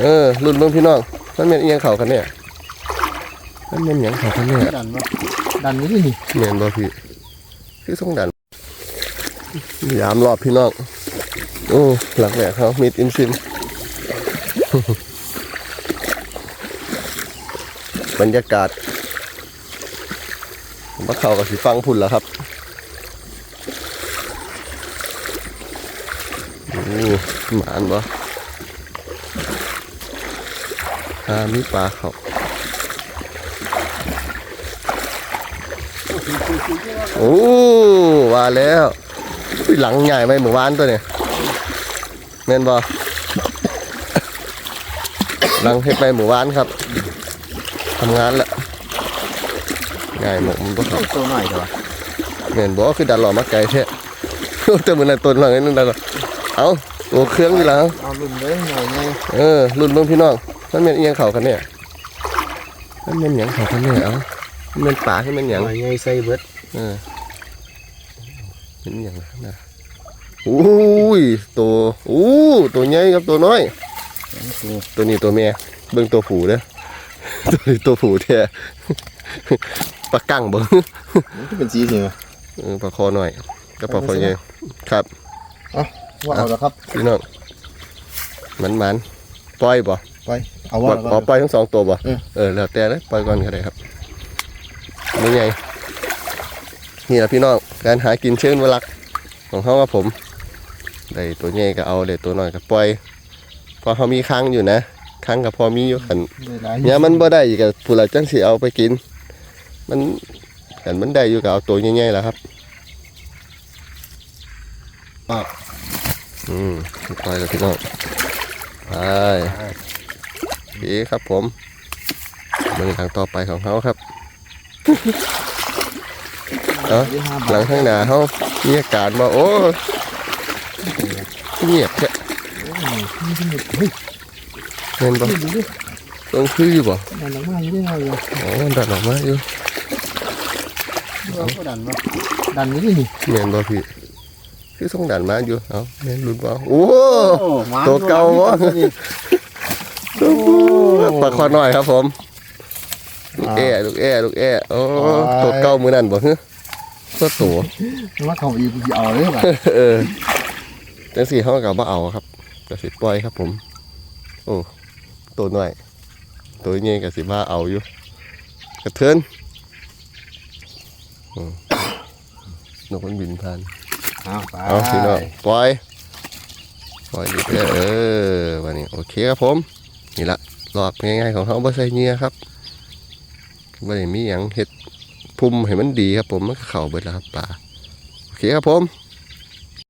เออรุ่นเบิ่งพี่น้องมันเป็นเอียงเขากันเนี่ยมันเป็นหยังเขากันเนี่ยดันวะดันนี่นี่เหมือนบ่พี่คือส่งดันยามรอบพี่น้องโอ้หลักแหลกเขามีดอินซิมบรรยากาศผมว่าเขากับสีฟังพุ่นแล้วครับโอ้หมานบ่ อ่ามีปลาเขาโอ้ว่าแล้วอุ๊ยหลังใหญ่ไหมหมู่บ้านตัวเนี่ยแม่นบ่หลังเฮ็ดไปหมู่บ้านครับทำงานแล้วง่ายหมกมันบ่ครับตัวหน่อยเถอะแม่นบ่คือดันหล่อมาไกลแท้แต่มื้อนั้นต้นหลังนึงดันหล่อเอ้า โอ้เครื่องอยู่แล้วเอาลุ่มเลยหน่อยไงเออรุ่นเบิ่งพี่น้องมันเป็นอีหยังเข้ากันเนี่ยมันเป็นหยังเข้ากันเนี่ยเอ้ามันเป็นป่าคือมันหยังหน่อยไงใส่เบิดเออเป็นอหย่างนั้นนะอุ้ยตัวอู้ตัวใหญ่กับตัวน้อย ตัวตัวนี้ตัวเมียเบิ่งตัวผูเด้อตัวนี้ตัวผูแท้ปลากั้งเบิ่งมันก็เป็นสีสิวะเออปลาคอหน่อยกับปลาคอใหญ่ครับ ว่าเอาแล้วครับพี่น้องมันมันปล่อยบ่ไปเอาปว่าล่อยอ๋อปล่อยทั้งสองตัวบ่เออเออแล้วแต่เลยปล่อยก่อนก็ได้ครับนี่ไงนี่แหละพี่น้องการหากินเชิงวลักของเขาว่าผมได้ตัวใหญ่ก็เอาได้ตัวน้อยก็ปล่อยเพอเขามีค้างอยู่นะค้างกับพอมีอยู่ขันเนี่ยมันบ่ได้อีกอะผู้หลักจังสิเอาไปกิน มันขันมันได้อยู่กับเอาตัวใหญ่ๆแล้วครับ อืมปล่อยแล้วพี่น้องไปโอเคครับผมเมืองทางต่อไปของเขาครับเอ้าหลังข้างหน้าเขามีอากาศมาโอ้เงียบแค่เห็นปะต้องคืออยู่ปะดันออกมาอยู่ได้ไงวะโอ้ดันออกมาอยู่เอาก็ดันวะดันนี่นี่เมียนบ่พี่ คือส่งดันมาอยู่เอาเมียนรุ่นบ่โอ้หมนตัวเก่าวะปลาคอน้อยครับผมลูกแอ่ลูกแอ่ลูกแอ่โอ้ตัวเก่ามือนั่นบ่ฮึตัวตัวว่าเขาอีกกูสิเอาเลยป่ะเออจังสี่เขากับว่าเอาครับกระสิปล่อยครับผม โอ้ตัวน้อยตัวใหญ่กระสิว่าเอาอยู่กระเทือนอืมนกมันบินผ่าน เอาไปเอาสิเนาะปล่อยปล่อยดีเลยเออวันนี้โอเคครับผมนี่ละหลอกง่ายๆของเขาบ่ใส่เงียครับไม่ได้มีอย่างเห็ดพุ่มให้มันดีครับผมมันเข่าเบิดแล้วครับป่าโอเคครับผม